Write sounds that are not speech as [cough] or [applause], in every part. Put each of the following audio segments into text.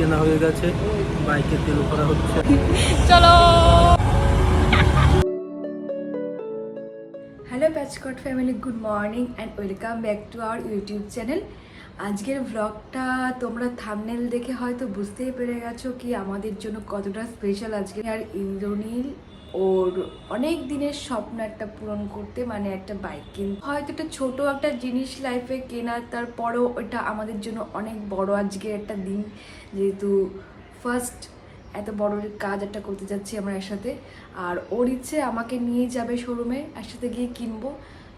কেনা হয়ে গেছে বাইকে তেল ভরা হচ্ছে। চলো! Hello প্যাচকট family good morning and welcome back to our YouTube channel আজকের ব্লগটা তোমরা থামনেল দেখে হয়তো বুঝতেই পেরে গেছো কি আমাদের জন্য কতটা স্পেশাল আজকে। আর ইন্দ্রনীল ওর অনেক দিনের স্বপ্ন একটা পূরণ করতে মানে একটা বাইক কিন হয়তো একটা ছোট একটা জিনিস লাইফে কেনা, তারপরেও ওটা আমাদের জন্য অনেক বড় আজকে একটা দিন। যেহেতু ফার্স্ট এত বড় কাজ একটা করতে যাচ্ছি আমরা একসাথে। আর ওর ইচ্ছে আমাকে নিয়ে যাবে শোরুমে একসাথে গিয়ে কিনবো।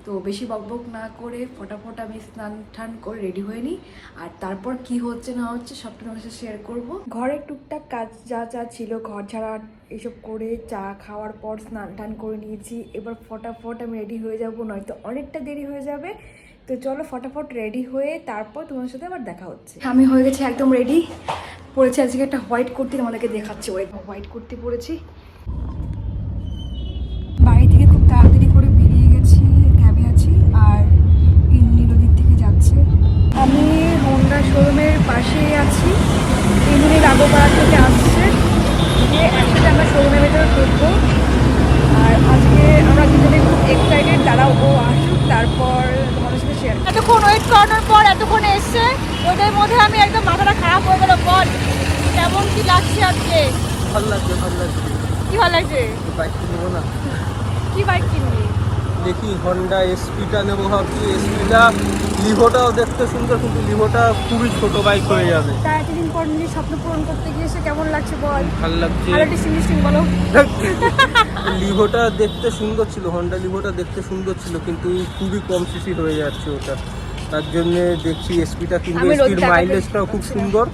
তো বেশি বকবক না করে ফটাফট আমি স্নান টান করে রেডি হয়ে নিই। আর তারপর কি হচ্ছে না হচ্ছে সবটা তোমার সাথে শেয়ার করব। ঘরের টুকটাক কাজ যা যা ছিল, ঘর ছাড়া এসব করে চা খাওয়ার পর স্নান টান করে নিয়েছি। এবার ফটাফট আমি রেডি হয়ে যাব, নয়তো অনেকটা দেরি হয়ে যাবে। তো চলো ফটাফট রেডি হয়ে তারপর তোমার সাথে আবার দেখা হচ্ছে। আমি হয়ে গেছি একদম রেডি পরেছি আজকে একটা হোয়াইট কুর্তি তোমাদেরকে দেখাচ্ছি। ওই হোয়াইট কুর্তি পরেছি। আগোপাড়া থেকে আসছে। গিয়ে একসাথে আমরা শোরুমের ভেতরে ঢুকবো। আর আজকে আমরা দুজনে খুব এক্সাইটেড তারা ও আসুক তারপর তোমাদের সাথে শেয়ার এতক্ষণ ওয়েট করানোর পর এতক্ষণ এসছে ওদের মধ্যে আমি একদম মাথাটা খারাপ হয়ে গেল বল কেমন কি লাগছে আজকে? ভালো লাগছে ভালো লাগছে। কি ভালো লাগছে? বাইক নেব না। কি বাইক কিনবি? দেখি হন্ডা এসপিটা নেব ভাবছি। এসপিটা লিভোটাও দেখতে সুন্দর কিন্তু লিভোটা খুবই ছোট বাইক হয়ে যাবে। তা এতদিন পর নিজের স্বপ্ন পূরণ করতে গিয়েছে কেমন লাগছে বল? ভালো লাগছে। আরও ডিস্টিং ডিস্টিং বলো। লিভোটা দেখতে সুন্দর ছিল হন্ডা লিভোটা দেখতে সুন্দর ছিল কিন্তু খুবই কম সিসি হয়ে যাচ্ছে ওটা। তার জন্য দেখছি এসপিটা কিন্তু এসপির মাইলেজটাও খুব সুন্দর।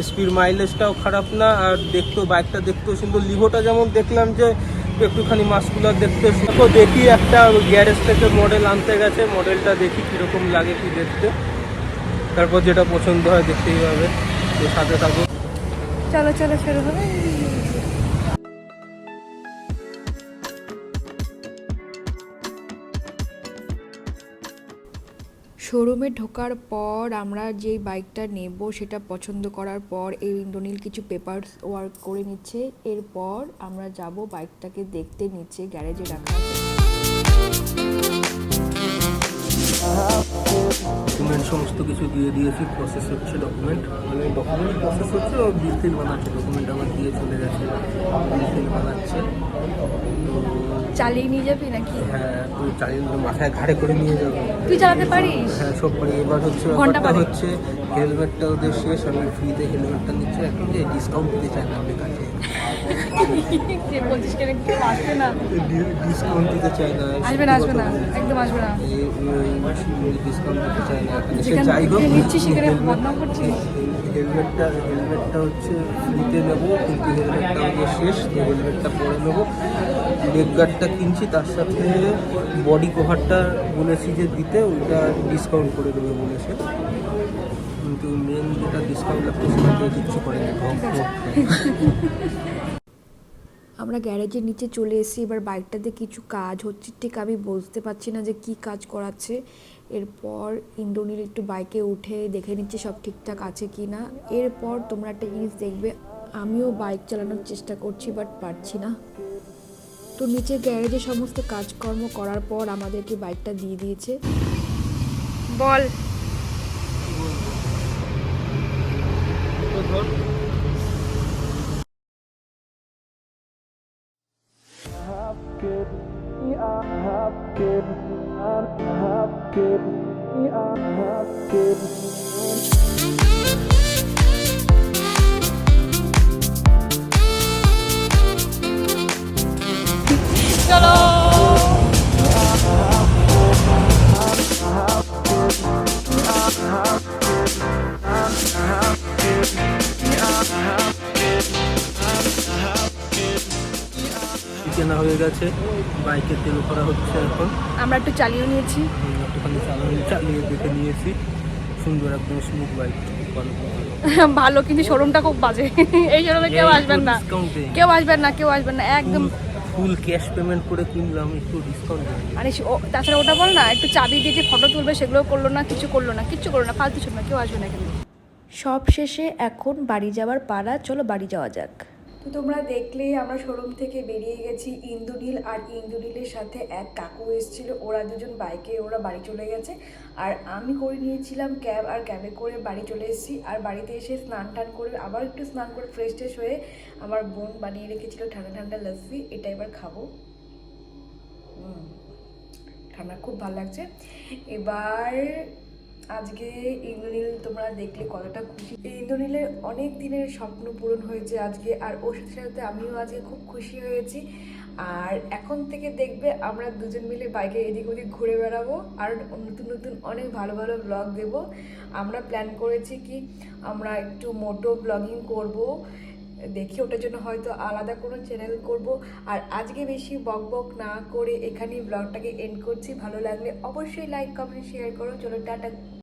এসপির মাইলেজটাও খারাপ না আর দেখতেও বাইকটা দেখতেও সুন্দর। লিভোটা যেমন দেখলাম যে একটুখানি মাছগুলো দেখতে তো দেখি একটা গ্যারেজ থেকে মডেল আনতে গেছে। মডেলটা দেখি কীরকম লাগে কি দেখতে। তারপর যেটা পছন্দ হয় দেখতেই হবে। তো সাথে থাকো চলো চলো, শুরু হবে। শোরুমে ঢোকার পর আমরা যেই বাইকটা নেব সেটা পছন্দ করার পর এই ইন্দ্রনীল কিছু পেপারস ওয়ার্ক করে নিচ্ছে। এরপর আমরা যাব বাইকটাকে দেখতে নিচে গ্যারেজে রাখা ডকুমেন্ট সমস্ত কিছু দিয়ে দিয়েছি প্রসেস হচ্ছে ডকুমেন্ট মানে ডকুমেন্ট প্রসেস হচ্ছে ও বিল ফিল বানাচ্ছে ডকুমেন্ট আমার দিয়ে চলে গেছে বিল ফিল বানাচ্ছে। তো চালিয়ে নিয়ে যাবি নাকি? হ্যাঁ তো চালিয়ে মাথায় ঘাড়ে করে নিয়ে যাব। তুই চালাতে পারিস? হ্যাঁ সব পারি। এবার হচ্ছে ঘণ্টা হচ্ছে হেলমেটটা ওদের শেষ আমি ফ্রিতে হেলমেটটা নিচ্ছি। এখন যে ডিসকাউন্ট দিতে চাই না আমার কাছে যে বলছিস কেন কেউ আসবে না। ডিসকাউন্ট দিতে চাই না। আসবে না আসবে না। একদম আসবে না। ডিসকাউন্ট দিতে চাই না। যেখান যাই হোক সেখানে বদনাম করছিস। হেলমেটটা হেলমেটটা হচ্ছে ফ্রিতে নেব কিন্তু হেলমেটটা শেষ তো হেলমেটটা পরে নেব। লেগ গার্ডটা কিনছি, তার সাথে বডি কভারটা বলেছি যে দিতে, ওইটা ডিসকাউন্ট করে দেবে বলেছে। কিন্তু মেন যেটা ডিসকাউন্ট লাগতো সেটা কেউ কিচ্ছু ঢপ। আমরা গ্যারেজের নিচে চলে এসেছি, এবার বাইকটাতে কিছু কাজ হচ্ছে, ঠিক আমি বুঝতে পারছি না যে কি কাজ করাচ্ছে। এরপর ইন্দ্রনীল একটু বাইকে উঠে দেখে নিচ্ছে সব ঠিকঠাক আছে কি না। এরপর তোমরা একটা জিনিস দেখবে, আমিও বাইক চালানোর চেষ্টা করছি বাট পারছি না। তো নিচে গ্যারেজে সমস্ত কাজকর্ম করার পর আমাদেরকে বাইকটা দিয়ে দিয়েছে। বল। তো ধর কেনা হয়ে গেছে? বাইকে তেল করা হচ্ছে এখন। আমরা একটু চালিয়ে নিয়েছি। একটুখানি চালিয়ে দেখে নিয়েছি। সুন্দর একদম স্মুথ বাইক। [laughs] ভালো কিন্তু শোরুমটা খুব বাজে। [laughs] এই শোরুমে কেউ আসবেন না। কেউ আসবেন না কেউ আসবেন না। একদম ফুল ক্যাশ পেমেন্ট করে কিনলাম একটু ডিসকাউন্ট আরে ও তাছাড়া ওটা বল না একটু চাবি দিয়ে যে ফটো তুলবে সেগুলো করল না কিছু করল না কিচ্ছু করল না ফালতু ছিল না কেউ আসবে না এখানে। সব শেষে এখন বাড়ি যাওয়ার পালা, চলো বাড়ি যাওয়া যাক। তো তোমরা দেখলেই আমরা শোরুম থেকে বেরিয়ে গেছি ইন্দুনীল, আর ইন্দুনীলের সাথে এক কাকু এসেছিল। ওরা দুজন বাইকে ওরা বাড়ি চলে গেছে। আর আমি করে নিয়েছিলাম ক্যাব, আর ক্যাবে করে বাড়ি চলে এসেছি। আর বাড়িতে এসে স্নান টান করে, আবার একটু স্নান করে ফ্রেশ ট্রেশ হয়ে আমার বোন বানিয়ে রেখেছিল ঠান্ডা ঠান্ডা লস্যি। এটা এবার খাব। ঠান্ডা খুব ভালো লাগছে। এবার আজকে ইন্দ্রনীল তোমরা দেখলে কতটা খুশি। ইন্দ্রনীলের অনেক দিনের স্বপ্ন পূরণ হয়েছে আজকে, আর ওর সাথে সাথে আমিও আজকে খুব খুশি হয়েছি। আর এখন থেকে দেখবে আমরা দুজন মিলে বাইকে এদিক ওদিক ঘুরে বেড়াবো, আর নতুন নতুন অনেক ভালো ভালো ব্লগ দেব। আমরা প্ল্যান করেছি কি, আমরা একটু মোটো ব্লগিং করব, দেখি ওটার জন্য হয়তো আলাদা কোনো চ্যানেল করব। আর আজকে বেশি বক বক না করে এখানেই ব্লগটাকে এন্ড করছি। ভালো লাগলে অবশ্যই লাইক কমেন্ট শেয়ার করো। চলো, টাটা।